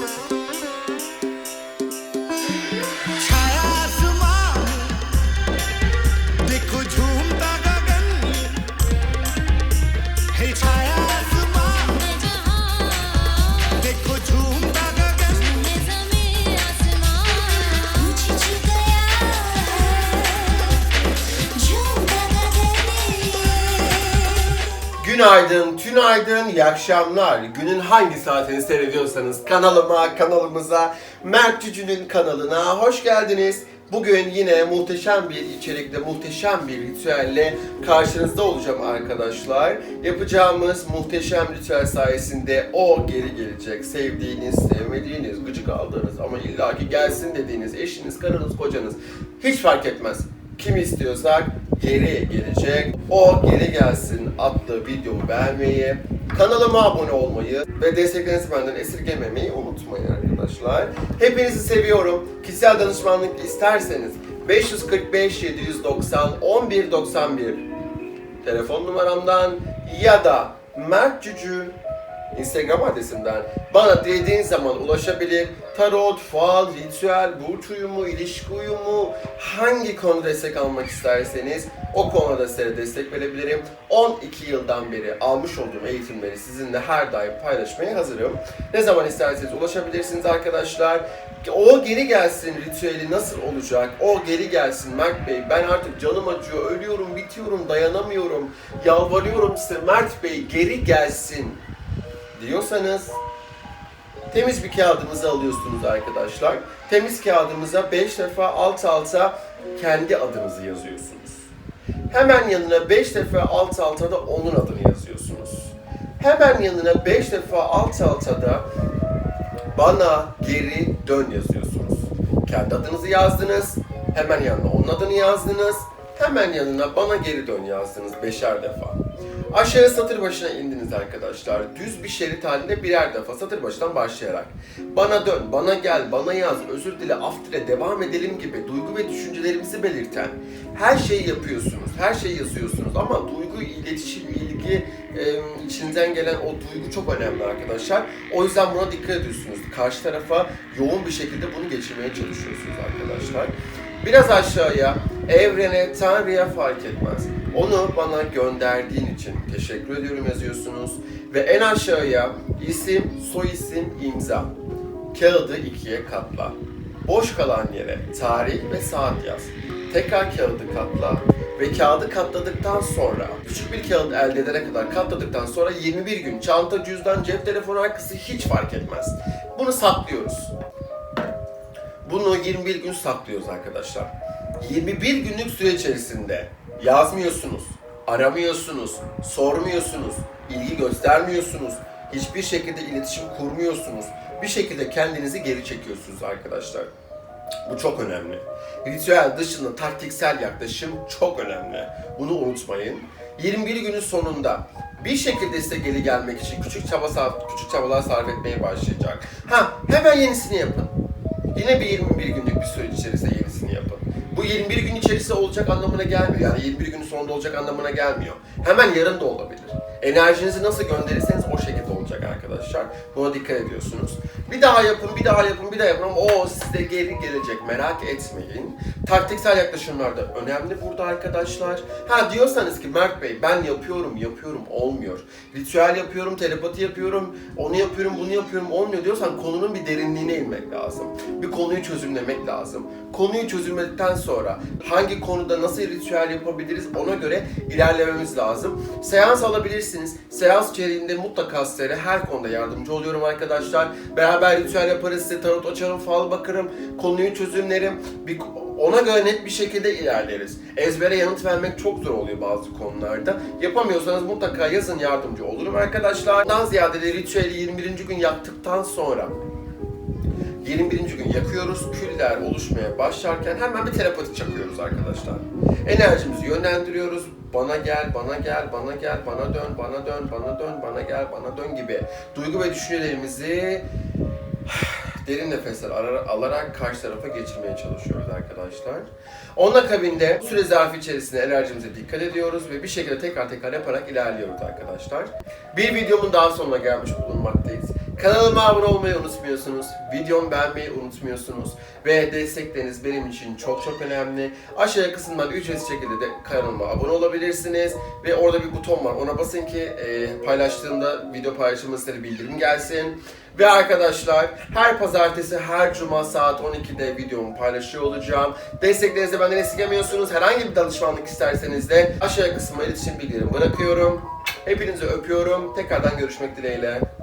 Thank you. Günaydın, tünaydın, iyi akşamlar. Günün hangi saatini seyrediyorsanız kanalıma, kanalımıza, Mert Cücü'nün kanalına hoş geldiniz. Bugün yine muhteşem bir içerikle, muhteşem bir ritüelle karşınızda olacağım arkadaşlar. Yapacağımız muhteşem ritüel sayesinde o geri gelecek. Sevdiğiniz, sevmediğiniz, gıcık aldığınız ama illaki gelsin dediğiniz eşiniz, karınız, kocanız hiç fark etmez. Kim istiyorsak geri gelecek. O geri gelsin adlı videomu beğenmeyi, kanalıma abone olmayı ve desteklerinizi benden esirgememeyi unutmayın arkadaşlar. Hepinizi seviyorum. Kişisel danışmanlık isterseniz 545 790 1191 telefon numaramdan ya da Mert Cücü Instagram adresimden bana dilediğiniz zaman ulaşabilir. Tarot, fal, ritüel, burç uyumu, ilişki uyumu, hangi konuda destek almak isterseniz o konuda size destek verebilirim. 12 yıldan beri almış olduğum eğitimleri sizinle her daim paylaşmaya hazırım. Ne zaman isterseniz ulaşabilirsiniz arkadaşlar. O geri gelsin ritüeli nasıl olacak? O geri gelsin Mert Bey. Ben artık canım acıyor, ölüyorum, bitiyorum, dayanamıyorum. Yalvarıyorum size Mert Bey geri gelsin diyorsanız temiz bir kağıdınızı alıyorsunuz arkadaşlar. Temiz kağıdımıza 5 defa alt alta kendi adınızı yazıyorsunuz. Hemen yanına 5 defa alt alta da onun adını yazıyorsunuz. Hemen yanına 5 defa alt alta da bana geri dön yazıyorsunuz. Kendi adınızı yazdınız. Hemen yanına onun adını yazdınız. Hemen yanına bana geri dön yazdınız beşer defa. Aşağı satır başına indiniz arkadaşlar. Düz bir şerit halinde birer defa satır başından başlayarak. Bana dön, bana gel, bana yaz, özür dile, af dile, devam edelim gibi duygu ve düşüncelerimizi belirten her şeyi yapıyorsunuz, her şeyi yazıyorsunuz ama duygu, iletişim, ilgi, e, içinizden gelen o duygu çok önemli arkadaşlar. O yüzden buna dikkat ediyorsunuz. Karşı tarafa yoğun bir şekilde bunu geçirmeye çalışıyorsunuz arkadaşlar. Biraz aşağıya, evrene, Tanrı'ya fark etmez. Onu bana gönderdiğin için teşekkür ediyorum yazıyorsunuz. Ve en aşağıya isim, soy isim, imza. Kağıdı ikiye katla. Boş kalan yere tarih ve saat yaz. Tekrar kağıdı katla ve kağıdı katladıktan sonra küçük bir kağıt elde edene kadar katladıktan sonra 21 gün çanta, cüzdan, cep telefonu arkası hiç fark etmez. Bunu saklıyoruz. Bunu 21 gün saklıyoruz arkadaşlar. 21 günlük süre içerisinde yazmıyorsunuz, aramıyorsunuz, sormuyorsunuz, ilgi göstermiyorsunuz, hiçbir şekilde iletişim kurmuyorsunuz. Bir şekilde kendinizi geri çekiyorsunuz arkadaşlar. Bu çok önemli. Ritüel dışında taktiksel yaklaşım çok önemli. Bunu unutmayın. 21 günün sonunda bir şekilde size geri gelmek için küçük çaba sarf, küçük çabalar sarf etmeye başlayacak. Ha, hemen yenisini yapın. Yine bir 21 günlük bir süreç içerisinde yenisini yapın. Bu 21 gün içerisinde olacak anlamına gelmiyor. Yani 21 günün sonunda olacak anlamına gelmiyor. Hemen yarın da olabilir. Enerjinizi nasıl gönderirseniz o şekilde arkadaşlar. Buna dikkat ediyorsunuz. Bir daha yapın, bir daha yapın, bir daha yapın ama o size geri gelecek. Merak etmeyin. Taktiksel yaklaşımlar da önemli burada arkadaşlar. Ha diyorsanız ki Mert Bey ben yapıyorum, yapıyorum, olmuyor. Ritüel yapıyorum, telepati yapıyorum, onu yapıyorum, bunu yapıyorum, olmuyor diyorsan konunun bir derinliğine inmek lazım. Bir konuyu çözümlemek lazım. Konuyu çözümledikten sonra hangi konuda nasıl ritüel yapabiliriz ona göre ilerlememiz lazım. Seans alabilirsiniz. Seans içeriğinde mutlaka sizlere her konuda yardımcı oluyorum arkadaşlar. Beraber ritüel yaparız, size tarot açarım, fal bakarım, konuyu çözümlerim. Bir, ona göre net bir şekilde ilerleriz. Ezbere yanıt vermek çok zor oluyor bazı konularda. Yapamıyorsanız mutlaka yazın yardımcı olurum arkadaşlar. Daha ziyade de ritüeli 21. gün yaptıktan sonra 21. gün yakıyoruz. Küller oluşmaya başlarken hemen bir terapati çakıyoruz arkadaşlar. Enerjimizi yönlendiriyoruz. Bana gel, bana gel, bana gel, bana dön, bana dön, bana dön, bana gel, bana dön gibi duygu ve düşüncelerimizi derin nefesler ara- alarak karşı tarafa geçirmeye çalışıyoruz arkadaşlar. Onun akabinde süre zarfı içerisinde enerjimize dikkat ediyoruz ve bir şekilde tekrar tekrar yaparak ilerliyoruz arkadaşlar. Bir videomun daha sonuna gelmiş bulunmaktayız. Kanalıma abone olmayı unutmuyorsunuz. Videomu beğenmeyi unutmuyorsunuz. Ve destekleriniz benim için çok çok önemli. Aşağıya kısımdan ücretsiz şekilde de kanalıma abone olabilirsiniz. Ve orada bir buton var. Ona basın ki e, paylaştığımda video paylaşımı size bildirim gelsin. Ve arkadaşlar her pazartesi her cuma saat 12'de videomu paylaşıyor olacağım. Desteklerinizi benden esirgemiyorsunuz. Herhangi bir danışmanlık isterseniz de aşağıya kısma iletişim bilgilerimi bırakıyorum. Hepinizi öpüyorum. Tekrardan görüşmek dileğiyle.